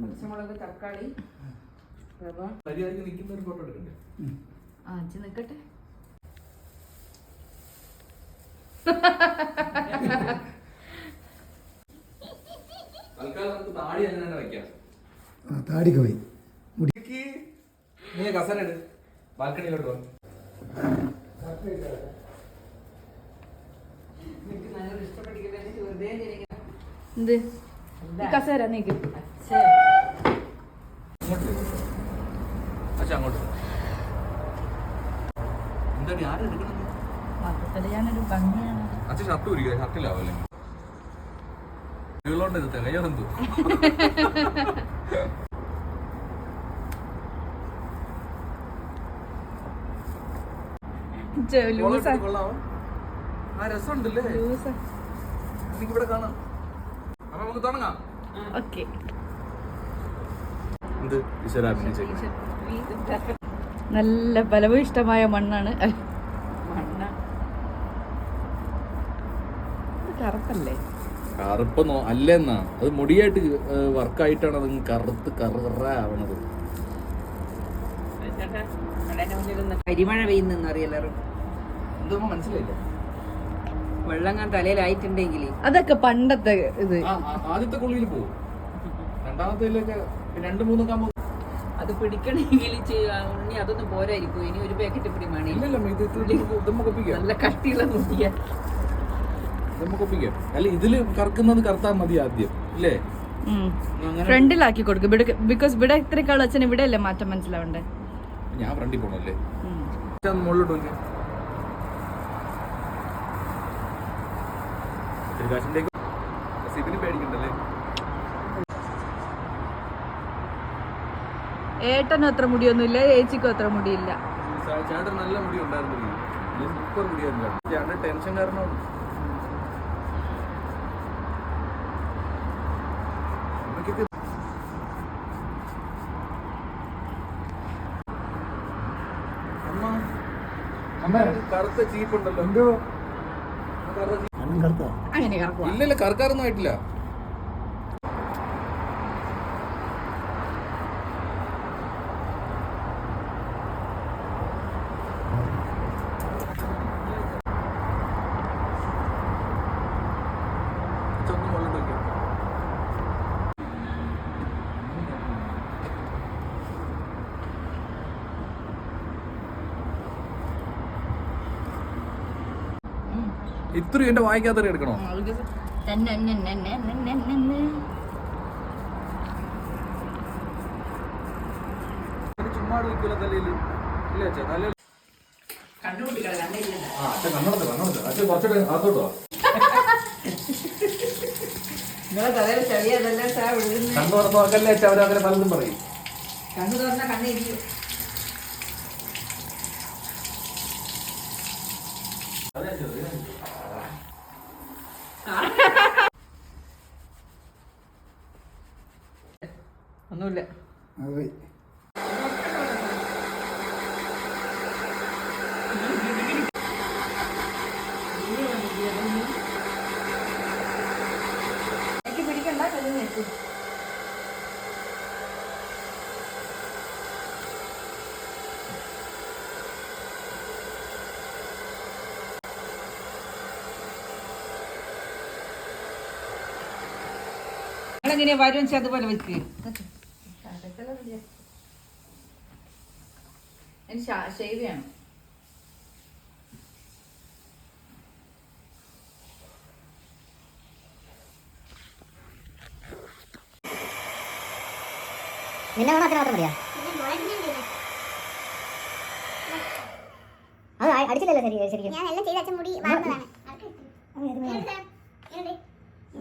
പച്ചമുളക് തക്കാളി റവ. മര്യാദയ്ക്ക് നിൽക്കുന്ന ഒരു ഫോട്ടോ എടുക്കണ്ടേ? ആ അച്ഛൻ നിൽക്കട്ടെ തൽക്കാലം താടി അങ്ങനെ വെക്കാം. ആ താടിക്ക് പോയി. മുടിക്ക് നീ കസര ബാൽക്കണിയിലോട്ട് ജനിക്കണം. എന്ത്? കസേര നീക്ക്. അച്ഛൻ ഷർട്ട് പിടിക്കുക ഷർട്ടിലാവും അല്ലെങ്കിൽ ഇവളോണ്ട് ഇത് തികയോന്തു ലൂസാ. കൊള്ളാമോ ആ രസമുണ്ടല്ലേ? ഇവിടെ കാണാം. അപ്പൊ നമുക്ക് തുടങ്ങാം. ഓക്കെ. എന്ത്? ഈശ്വര അഭിനയിച്ചേക്കും നല്ല ബലഭൂയിഷ്ടമായ മണ്ണാണ്. മണ്ണ. കറുപ്പല്ലേ? കറുപ്പ് നോ അല്ലെന്നാ അത് മുടിയായിട്ട് വർക്കായിട്ടാണ് അത് കറുത്ത് കറ ആവണത് കരിമഴ പെയ്യുന്നെന്ന് അറിയല്ലോ എന്തോ മനസ്സിലായില്ല. വെള്ളം ഞാൻ തലയിലായിട്ടുണ്ടെങ്കിൽ അതൊക്കെ പണ്ടത്തെ ഇത്. ആദ്യത്തെ കുള്ളിയിൽ പോകും രണ്ടാമത്തേലൊക്കെ രണ്ട് മൂന്നൊക്കെ അത് പിടിക്കണമെങ്കിൽ ഉണ്ണി അതൊന്നും പോരായിരിക്കും. ഇനി ഒരു പാക്കറ്റ് പിടി മണി. നല്ല കട്ടിയുള്ള മുടിയ. അല്ല ഇതിൽ കറക്കുന്നത് കറുത്താൽ മതി ആദ്യം ഇല്ലേ? ഫ്രണ്ടിലാക്കി കൊടുക്കും. ഇവിടെ ബിക്കോസ് ഇവിടെ ഇത്രക്കാളും അച്ഛൻ ഇവിടെ അല്ലേ മാറ്റം മനസ്സിലാവണ്ടേ? ഞാൻ ഫ്രണ്ടിൽ പോണല്ലേ. മുകളിലോട്ട് നോക്കി പേടിക്കണ്ടല്ലേ? ഏട്ടനും അത്ര മുടിയൊന്നുമില്ല ഏച്ചിക്കും അത്ര മുടിയില്ല. ചേട്ടൻ നല്ല മുടി ഉണ്ടായിരുന്നു സൂപ്പർ മുടിയായിരുന്നു ചേട്ടൻ. ടെൻഷൻ കാരണം അമ്മ അമ്മ കറുത്ത ചീപ്പ് ഉണ്ടല്ലോ. എന്തോ? ആ കറുത്ത ചീപ്പ്. അണ്ണൻ കറുത്തോ അങ്ങനെ കറക്കാറൊന്നും ആയിട്ടില്ല ചൊന്ന് മുകളിലോട്ട് വെക്കാം. ഇത്രയും എന്റെ വായിക്കാത്ത എടുക്കണോ ഒരു ചുമ്മാട് വെക്കൂല തലയിൽ ഇല്ല അച്ഛാ തലയിൽ കണ്ടുപിടിക്കണം കണ്ടില്ല ആ അച്ഛൻ കണ്ണടത്ത് കണ്ണടത്ത് അച്ഛൻ കുറച്ചുകൂടെ അകത്തോട്ട് വാ നിങ്ങളെ തലയിൽ എന്റെ വായിക്കാത്ത എടുക്കണോ? കണ്ണു അവരങ്ങനെ പലതും പറയും. കണ്ണു തുറന്ന കണ്ണിരിക്കും ഒന്നുമില്ല. പിടിക്കണ്ട കല്ല് നിങ്ങളെങ്ങനെയാ വരും വെച്ചാൽ അതുപോലെ വെക്ക് ഷേവ് ചെയ്യണം. നിന്നെ വേണം അച്ഛനെ മാത്രം മതിയാ? അത് അടിച്ചില്ലല്ലോ ശരി ശരിക്കും. ഞാൻ എല്ലാം ചെയ്ത് അച്ഛൻ മുടി വാർന്നതാണ്.